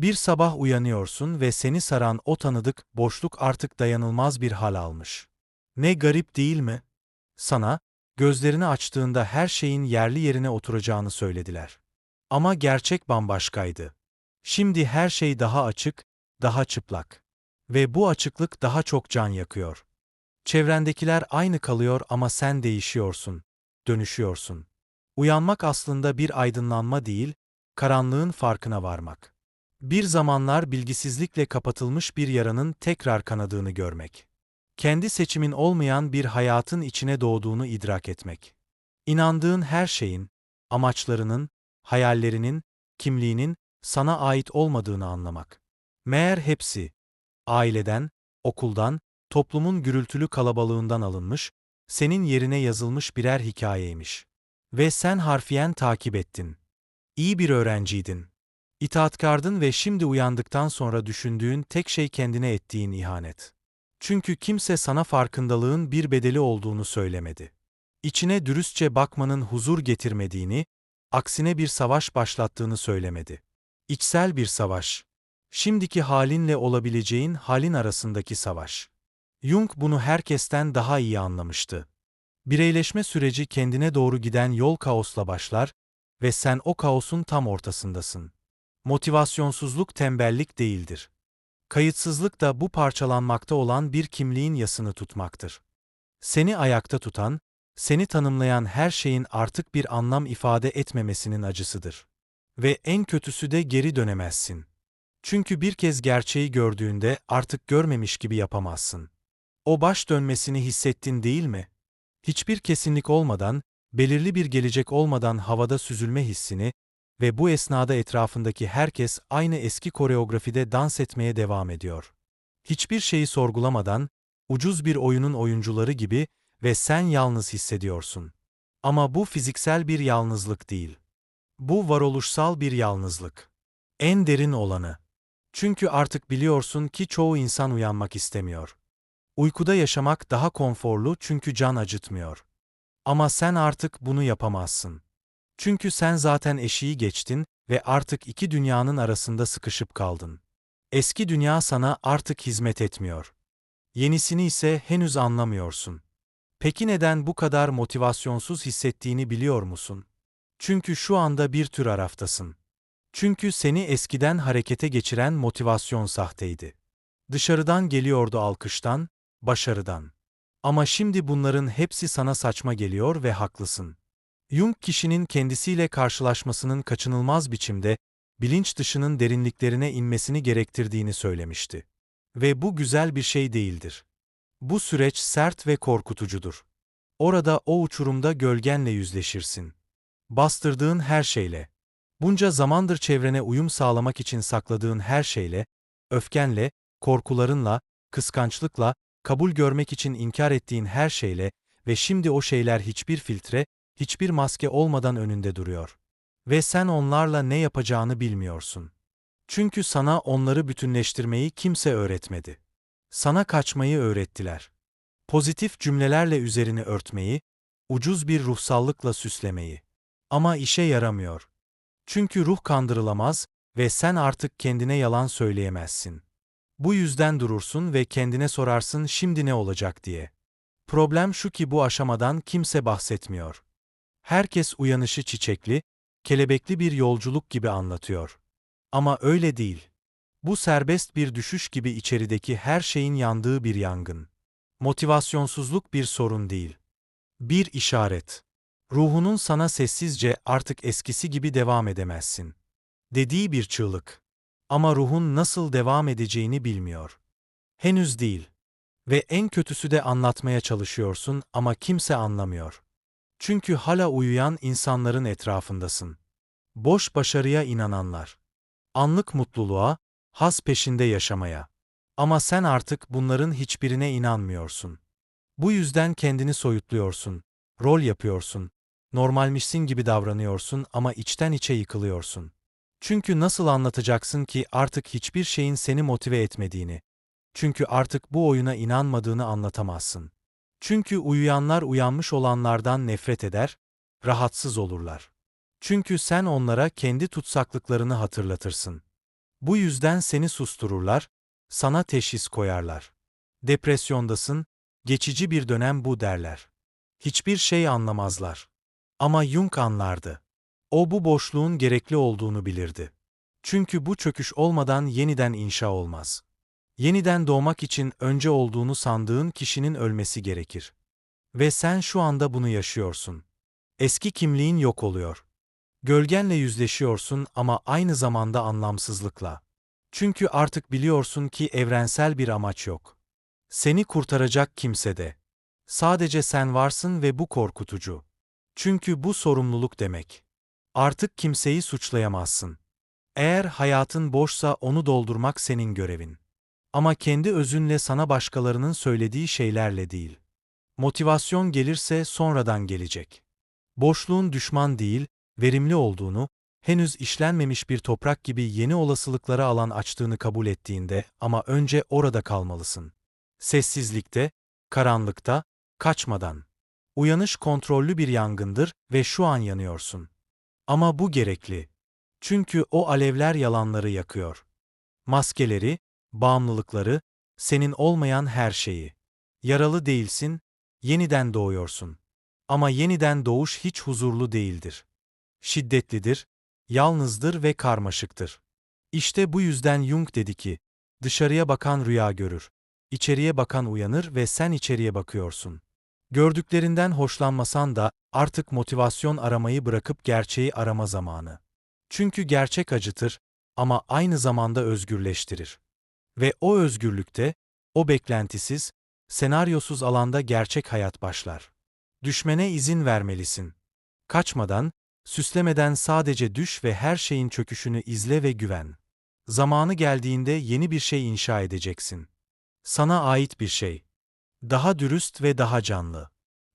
Bir sabah uyanıyorsun ve seni saran o tanıdık boşluk artık dayanılmaz bir hal almış. Ne garip değil mi? Sana, gözlerini açtığında her şeyin yerli yerine oturacağını söylediler. Ama gerçek bambaşkaydı. Şimdi her şey daha açık, daha çıplak. Ve bu açıklık daha çok can yakıyor. Çevrendekiler aynı kalıyor ama sen değişiyorsun, dönüşüyorsun. Uyanmak aslında bir aydınlanma değil, karanlığın farkına varmak. Bir zamanlar bilgisizlikle kapatılmış bir yaranın tekrar kanadığını görmek. Kendi seçimin olmayan bir hayatın içine doğduğunu idrak etmek. İnandığın her şeyin, amaçlarının, hayallerinin, kimliğinin sana ait olmadığını anlamak. Meğer hepsi, aileden, okuldan, toplumun gürültülü kalabalığından alınmış, senin yerine yazılmış birer hikayeymiş. Ve sen harfiyen takip ettin. İyi bir öğrenciydin. İtaatkardın ve şimdi uyandıktan sonra düşündüğün tek şey kendine ettiğin ihanet. Çünkü kimse sana farkındalığın bir bedeli olduğunu söylemedi. İçine dürüstçe bakmanın huzur getirmediğini, aksine bir savaş başlattığını söylemedi. İçsel bir savaş. Şimdiki halinle olabileceğin halin arasındaki savaş. Jung bunu herkesten daha iyi anlamıştı. Bireyleşme süreci kendine doğru giden yol kaosla başlar ve sen o kaosun tam ortasındasın. Motivasyonsuzluk tembellik değildir. Kayıtsızlık da bu parçalanmakta olan bir kimliğin yasını tutmaktır. Seni ayakta tutan, seni tanımlayan her şeyin artık bir anlam ifade etmemesinin acısıdır. Ve en kötüsü de geri dönemezsin. Çünkü bir kez gerçeği gördüğünde artık görmemiş gibi yapamazsın. O baş dönmesini hissettin değil mi? Hiçbir kesinlik olmadan, belirli bir gelecek olmadan havada süzülme hissini ve bu esnada etrafındaki herkes aynı eski koreografide dans etmeye devam ediyor. Hiçbir şeyi sorgulamadan, ucuz bir oyunun oyuncuları gibi ve sen yalnız hissediyorsun. Ama bu fiziksel bir yalnızlık değil. Bu varoluşsal bir yalnızlık. En derin olanı. Çünkü artık biliyorsun ki çoğu insan uyanmak istemiyor. Uykuda yaşamak daha konforlu çünkü can acıtmıyor. Ama sen artık bunu yapamazsın. Çünkü sen zaten eşiği geçtin ve artık iki dünyanın arasında sıkışıp kaldın. Eski dünya sana artık hizmet etmiyor. Yenisini ise henüz anlamıyorsun. Peki neden bu kadar motivasyonsuz hissettiğini biliyor musun? Çünkü şu anda bir tür araftasın. Çünkü seni eskiden harekete geçiren motivasyon sahteydi. Dışarıdan geliyordu alkıştan, başarıdan. Ama şimdi bunların hepsi sana saçma geliyor ve haklısın. Jung kişinin kendisiyle karşılaşmasının kaçınılmaz biçimde bilinç dışının derinliklerine inmesini gerektirdiğini söylemişti. Ve bu güzel bir şey değildir. Bu süreç sert ve korkutucudur. Orada o uçurumda gölgenle yüzleşirsin. Bastırdığın her şeyle, bunca zamandır çevrene uyum sağlamak için sakladığın her şeyle, öfkenle, korkularınla, kıskançlıkla, kabul görmek için inkar ettiğin her şeyle ve şimdi o şeyler hiçbir filtre, hiçbir maske olmadan önünde duruyor. Ve sen onlarla ne yapacağını bilmiyorsun. Çünkü sana onları bütünleştirmeyi kimse öğretmedi. Sana kaçmayı öğrettiler. Pozitif cümlelerle üzerini örtmeyi, ucuz bir ruhsallıkla süslemeyi. Ama işe yaramıyor. Çünkü ruh kandırılamaz ve sen artık kendine yalan söyleyemezsin. Bu yüzden durursun ve kendine sorarsın şimdi ne olacak diye. Problem şu ki bu aşamadan kimse bahsetmiyor. Herkes uyanışı çiçekli, kelebekli bir yolculuk gibi anlatıyor. Ama öyle değil. Bu serbest bir düşüş gibi içerideki her şeyin yandığı bir yangın. Motivasyonsuzluk bir sorun değil. Bir işaret. Ruhunun sana sessizce artık eskisi gibi devam edemezsin. Dediği bir çığlık. Ama ruhun nasıl devam edeceğini bilmiyor. Henüz değil. Ve en kötüsü de anlatmaya çalışıyorsun ama kimse anlamıyor. Çünkü hala uyuyan insanların etrafındasın. Boş başarıya inananlar. Anlık mutluluğa, haz peşinde yaşamaya. Ama sen artık bunların hiçbirine inanmıyorsun. Bu yüzden kendini soyutluyorsun, rol yapıyorsun, normalmişsin gibi davranıyorsun ama içten içe yıkılıyorsun. Çünkü nasıl anlatacaksın ki artık hiçbir şeyin seni motive etmediğini? Çünkü artık bu oyuna inanmadığını anlatamazsın. Çünkü uyuyanlar uyanmış olanlardan nefret eder, rahatsız olurlar. Çünkü sen onlara kendi tutsaklıklarını hatırlatırsın. Bu yüzden seni sustururlar, sana teşhis koyarlar. Depresyondasın, geçici bir dönem bu derler. Hiçbir şey anlamazlar. Ama Jung anlardı. O bu boşluğun gerekli olduğunu bilirdi. Çünkü bu çöküş olmadan yeniden inşa olmaz. Yeniden doğmak için önce olduğunu sandığın kişinin ölmesi gerekir. Ve sen şu anda bunu yaşıyorsun. Eski kimliğin yok oluyor. Gölgenle yüzleşiyorsun ama aynı zamanda anlamsızlıkla. Çünkü artık biliyorsun ki evrensel bir amaç yok. Seni kurtaracak kimse de. Sadece sen varsın ve bu korkutucu. Çünkü bu sorumluluk demek. Artık kimseyi suçlayamazsın. Eğer hayatın boşsa onu doldurmak senin görevin. Ama kendi özünle sana başkalarının söylediği şeylerle değil. Motivasyon gelirse sonradan gelecek. Boşluğun düşman değil, verimli olduğunu, henüz işlenmemiş bir toprak gibi yeni olasılıklara alan açtığını kabul ettiğinde ama önce orada kalmalısın. Sessizlikte, karanlıkta, kaçmadan. Uyanış kontrollü bir yangındır ve şu an yanıyorsun. Ama bu gerekli. Çünkü o alevler yalanları yakıyor. Maskeleri, bağımlılıkları, senin olmayan her şeyi. Yaralı değilsin, yeniden doğuyorsun. Ama yeniden doğuş hiç huzurlu değildir. Şiddetlidir, yalnızdır ve karmaşıktır. İşte bu yüzden Jung dedi ki, dışarıya bakan rüya görür, içeriye bakan uyanır ve sen içeriye bakıyorsun. Gördüklerinden hoşlanmasan da artık motivasyon aramayı bırakıp gerçeği arama zamanı. Çünkü gerçek acıtır ama aynı zamanda özgürleştirir. Ve o özgürlükte, o beklentisiz, senaryosuz alanda gerçek hayat başlar. Düşmene izin vermelisin. Kaçmadan, süslemeden sadece düş ve her şeyin çöküşünü izle ve güven. Zamanı geldiğinde yeni bir şey inşa edeceksin. Sana ait bir şey. Daha dürüst ve daha canlı.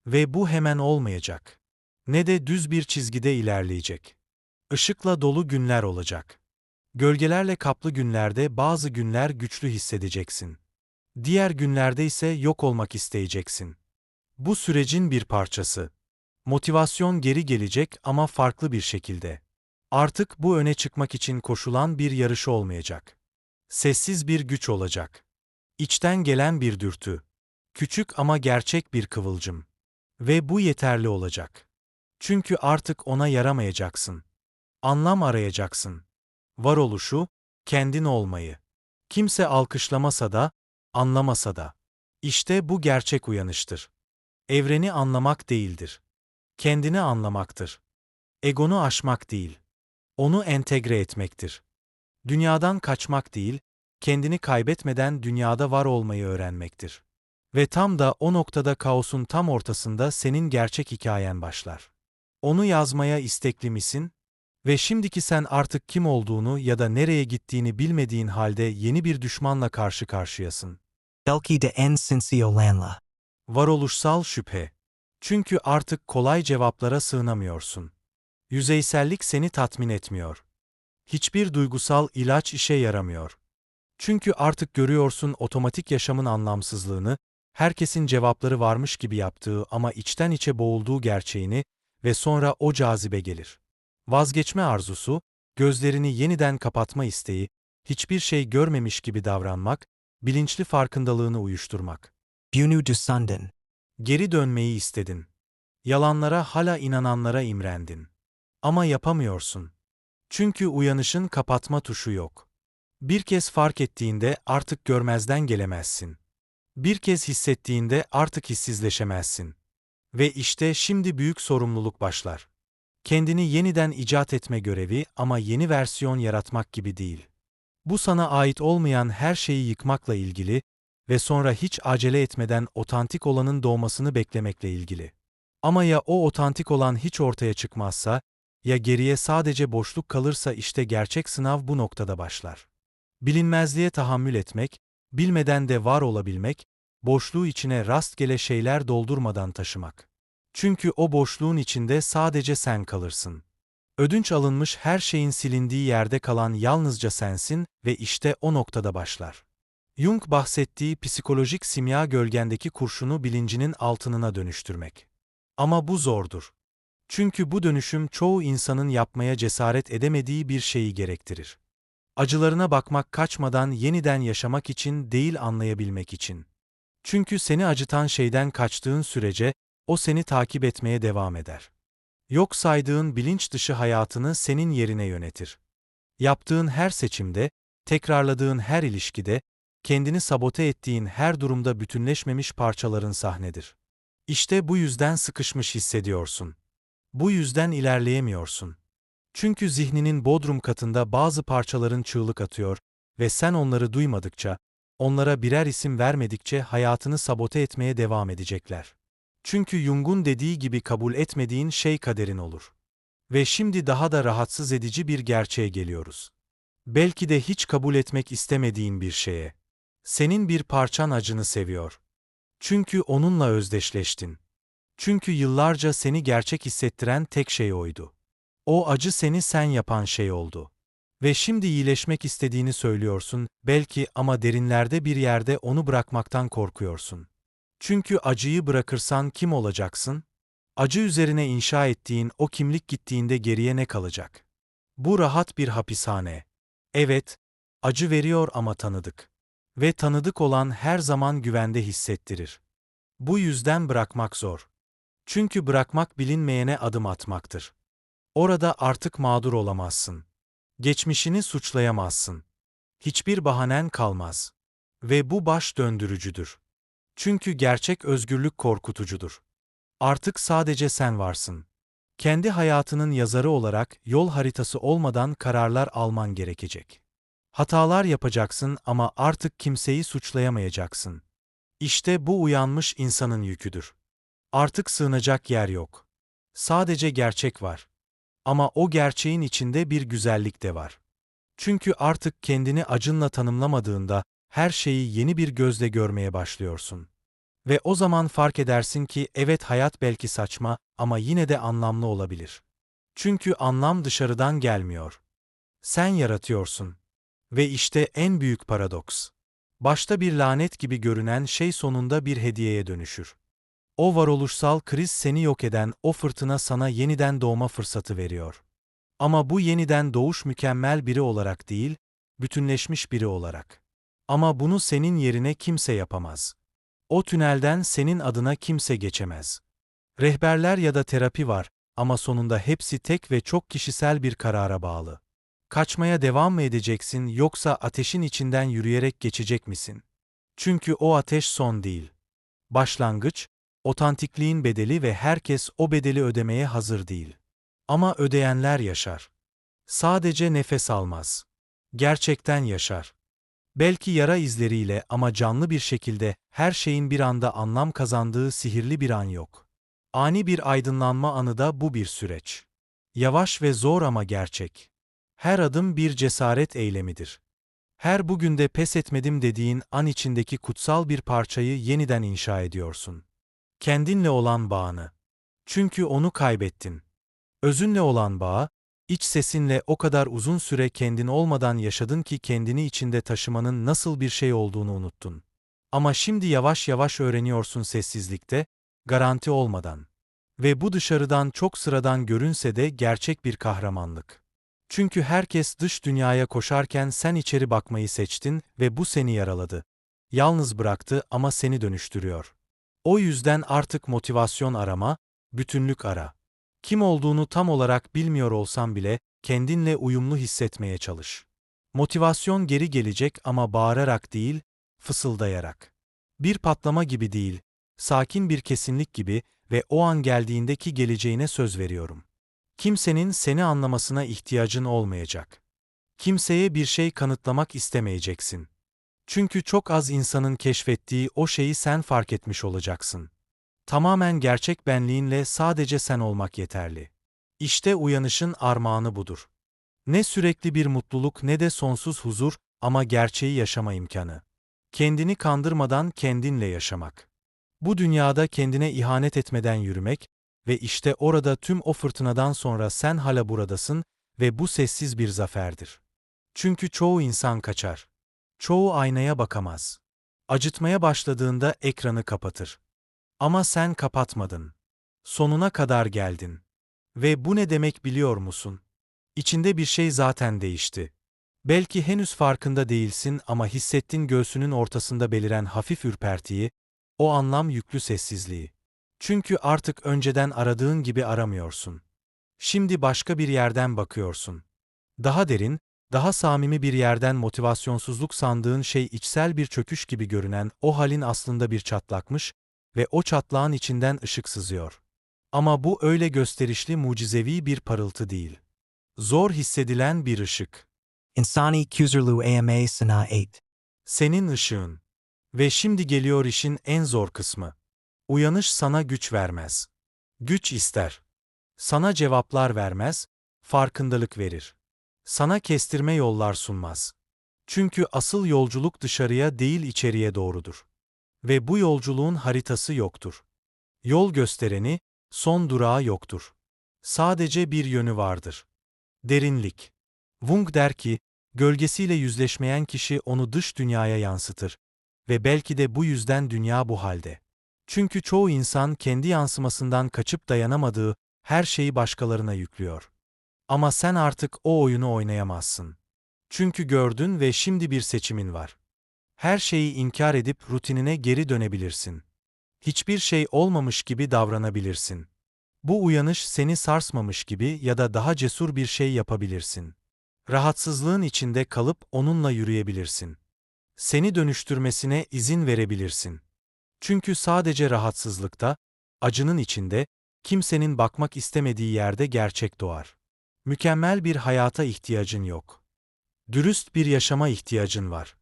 Ve bu hemen olmayacak. Ne de düz bir çizgide ilerleyecek. Işıkla dolu günler olacak. Gölgelerle kaplı günlerde bazı günler güçlü hissedeceksin. Diğer günlerde ise yok olmak isteyeceksin. Bu sürecin bir parçası. Motivasyon geri gelecek ama farklı bir şekilde. Artık bu öne çıkmak için koşulan bir yarış olmayacak. Sessiz bir güç olacak. İçten gelen bir dürtü. Küçük ama gerçek bir kıvılcım. Ve bu yeterli olacak. Çünkü artık ona yaramayacaksın. Anlam arayacaksın. Varoluşu, kendin olmayı. Kimse alkışlamasa da, anlamasa da. İşte bu gerçek uyanıştır. Evreni anlamak değildir. Kendini anlamaktır. Egonu aşmak değil. Onu entegre etmektir. Dünyadan kaçmak değil, kendini kaybetmeden dünyada var olmayı öğrenmektir. Ve tam da o noktada kaosun tam ortasında senin gerçek hikayen başlar. Onu yazmaya istekli misin? Ve şimdiki sen artık kim olduğunu ya da nereye gittiğini bilmediğin halde yeni bir düşmanla karşı karşıyasın. Belki de en sinsi olanla. Varoluşsal şüphe. Çünkü artık kolay cevaplara sığınamıyorsun. Yüzeysellik seni tatmin etmiyor. Hiçbir duygusal ilaç işe yaramıyor. Çünkü artık görüyorsun otomatik yaşamın anlamsızlığını, herkesin cevapları varmış gibi yaptığı ama içten içe boğulduğu gerçeğini ve sonra o cazibe gelir. Vazgeçme arzusu, gözlerini yeniden kapatma isteği, hiçbir şey görmemiş gibi davranmak, bilinçli farkındalığını uyuşturmak. Bunu düşündün. Geri dönmeyi istedin. Yalanlara hala inananlara imrendin. Ama yapamıyorsun. Çünkü uyanışın kapatma tuşu yok. Bir kez fark ettiğinde artık görmezden gelemezsin. Bir kez hissettiğinde artık hissizleşemezsin. Ve işte şimdi büyük sorumluluk başlar. Kendini yeniden icat etme görevi ama yeni versiyon yaratmak gibi değil. Bu sana ait olmayan her şeyi yıkmakla ilgili ve sonra hiç acele etmeden otantik olanın doğmasını beklemekle ilgili. Ama ya o otantik olan hiç ortaya çıkmazsa, ya geriye sadece boşluk kalırsa işte gerçek sınav bu noktada başlar. Bilinmezliğe tahammül etmek, bilmeden de var olabilmek, boşluğu içine rastgele şeyler doldurmadan taşımak. Çünkü o boşluğun içinde sadece sen kalırsın. Ödünç alınmış her şeyin silindiği yerde kalan yalnızca sensin ve işte o noktada başlar. Jung bahsettiği psikolojik simya gölgendeki kurşunu bilincinin altınına dönüştürmek. Ama bu zordur. Çünkü bu dönüşüm çoğu insanın yapmaya cesaret edemediği bir şeyi gerektirir. Acılarına bakmak kaçmadan yeniden yaşamak için değil anlayabilmek için. Çünkü seni acıtan şeyden kaçtığın sürece o seni takip etmeye devam eder. Yok saydığın bilinç dışı hayatını senin yerine yönetir. Yaptığın her seçimde, tekrarladığın her ilişkide, kendini sabote ettiğin her durumda bütünleşmemiş parçaların sahnedir. İşte bu yüzden sıkışmış hissediyorsun. Bu yüzden ilerleyemiyorsun. Çünkü zihninin bodrum katında bazı parçaların çığlık atıyor ve sen onları duymadıkça, onlara birer isim vermedikçe hayatını sabote etmeye devam edecekler. Çünkü Jung'un dediği gibi kabul etmediğin şey kaderin olur. Ve şimdi daha da rahatsız edici bir gerçeğe geliyoruz. Belki de hiç kabul etmek istemediğin bir şeye. Senin bir parçan acını seviyor. Çünkü onunla özdeşleştin. Çünkü yıllarca seni gerçek hissettiren tek şey oydu. O acı seni sen yapan şey oldu. Ve şimdi iyileşmek istediğini söylüyorsun, belki ama derinlerde bir yerde onu bırakmaktan korkuyorsun. Çünkü acıyı bırakırsan kim olacaksın? Acı üzerine inşa ettiğin o kimlik gittiğinde geriye ne kalacak? Bu rahat bir hapishane. Evet, acı veriyor ama tanıdık. Ve tanıdık olan her zaman güvende hissettirir. Bu yüzden bırakmak zor. Çünkü bırakmak bilinmeyene adım atmaktır. Orada artık mağdur olamazsın. Geçmişini suçlayamazsın. Hiçbir bahanen kalmaz. Ve bu baş döndürücüdür. Çünkü gerçek özgürlük korkutucudur. Artık sadece sen varsın. Kendi hayatının yazarı olarak yol haritası olmadan kararlar alman gerekecek. Hatalar yapacaksın ama artık kimseyi suçlayamayacaksın. İşte bu uyanmış insanın yüküdür. Artık sığınacak yer yok. Sadece gerçek var. Ama o gerçeğin içinde bir güzellik de var. Çünkü artık kendini acınla tanımlamadığında her şeyi yeni bir gözle görmeye başlıyorsun. Ve o zaman fark edersin ki evet hayat belki saçma ama yine de anlamlı olabilir. Çünkü anlam dışarıdan gelmiyor. Sen yaratıyorsun. Ve işte en büyük paradoks. Başta bir lanet gibi görünen şey sonunda bir hediyeye dönüşür. O varoluşsal kriz seni yok eden o fırtına sana yeniden doğma fırsatı veriyor. Ama bu yeniden doğuş mükemmel biri olarak değil, bütünleşmiş biri olarak. Ama bunu senin yerine kimse yapamaz. O tünelden senin adına kimse geçemez. Rehberler ya da terapi var ama sonunda hepsi tek ve çok kişisel bir karara bağlı. Kaçmaya devam mı edeceksin yoksa ateşin içinden yürüyerek geçecek misin? Çünkü o ateş son değil. Başlangıç, otantikliğin bedeli ve herkes o bedeli ödemeye hazır değil. Ama ödeyenler yaşar. Sadece nefes almaz. Gerçekten yaşar. Belki yara izleriyle ama canlı bir şekilde her şeyin bir anda anlam kazandığı sihirli bir an yok. Ani bir aydınlanma anı da bu bir süreç. Yavaş ve zor ama gerçek. Her adım bir cesaret eylemidir. Her bugün de pes etmedim dediğin an içindeki kutsal bir parçayı yeniden inşa ediyorsun. Kendinle olan bağını. Çünkü onu kaybettin. Özünle olan bağı, iç sesinle o kadar uzun süre kendin olmadan yaşadın ki kendini içinde taşımanın nasıl bir şey olduğunu unuttun. Ama şimdi yavaş yavaş öğreniyorsun sessizlikte, garanti olmadan. Ve bu dışarıdan çok sıradan görünse de gerçek bir kahramanlık. Çünkü herkes dış dünyaya koşarken sen içeri bakmayı seçtin ve bu seni yaraladı. Yalnız bıraktı ama seni dönüştürüyor. O yüzden artık motivasyon arama, bütünlük ara. Kim olduğunu tam olarak bilmiyor olsan bile kendinle uyumlu hissetmeye çalış. Motivasyon geri gelecek ama bağırarak değil, fısıldayarak. Bir patlama gibi değil, sakin bir kesinlik gibi ve o an geldiğindeki geleceğine söz veriyorum. Kimsenin seni anlamasına ihtiyacın olmayacak. Kimseye bir şey kanıtlamak istemeyeceksin. Çünkü çok az insanın keşfettiği o şeyi sen fark etmiş olacaksın. Tamamen gerçek benliğinle sadece sen olmak yeterli. İşte uyanışın armağanı budur. Ne sürekli bir mutluluk ne de sonsuz huzur ama gerçeği yaşama imkanı. Kendini kandırmadan kendinle yaşamak. Bu dünyada kendine ihanet etmeden yürümek ve işte orada tüm o fırtınadan sonra sen hala buradasın ve bu sessiz bir zaferdir. Çünkü çoğu insan kaçar. Çoğu aynaya bakamaz. Acıtmaya başladığında ekranı kapatır. Ama sen kapatmadın. Sonuna kadar geldin. Ve bu ne demek biliyor musun? İçinde bir şey zaten değişti. Belki henüz farkında değilsin ama hissettin göğsünün ortasında beliren hafif ürpertiyi, o anlam yüklü sessizliği. Çünkü artık önceden aradığın gibi aramıyorsun. Şimdi başka bir yerden bakıyorsun. Daha derin, daha samimi bir yerden motivasyonsuzluk sandığın şey içsel bir çöküş gibi görünen o halin aslında bir çatlakmış ve o çatlağın içinden ışık sızıyor. Ama bu öyle gösterişli mucizevi bir parıltı değil. Zor hissedilen bir ışık. Insani Kuzerlu AMA Sana 8. Senin ışığın. Ve şimdi geliyor işin en zor kısmı. Uyanış sana güç vermez. Güç ister. Sana cevaplar vermez, farkındalık verir. Sana kestirme yollar sunmaz. Çünkü asıl yolculuk dışarıya değil içeriye doğrudur. Ve bu yolculuğun haritası yoktur. Yol göstereni, son durağı yoktur. Sadece bir yönü vardır. Derinlik. Wung der ki, gölgesiyle yüzleşmeyen kişi onu dış dünyaya yansıtır. Ve belki de bu yüzden dünya bu halde. Çünkü çoğu insan kendi yansımasından kaçıp dayanamadığı her şeyi başkalarına yüklüyor. Ama sen artık o oyunu oynayamazsın. Çünkü gördün ve şimdi bir seçimin var. Her şeyi inkar edip rutinine geri dönebilirsin. Hiçbir şey olmamış gibi davranabilirsin. Bu uyanış seni sarsmamış gibi ya da daha cesur bir şey yapabilirsin. Rahatsızlığın içinde kalıp onunla yürüyebilirsin. Seni dönüştürmesine izin verebilirsin. Çünkü sadece rahatsızlıkta, acının içinde, kimsenin bakmak istemediği yerde gerçek doğar. Mükemmel bir hayata ihtiyacın yok. Dürüst bir yaşama ihtiyacın var.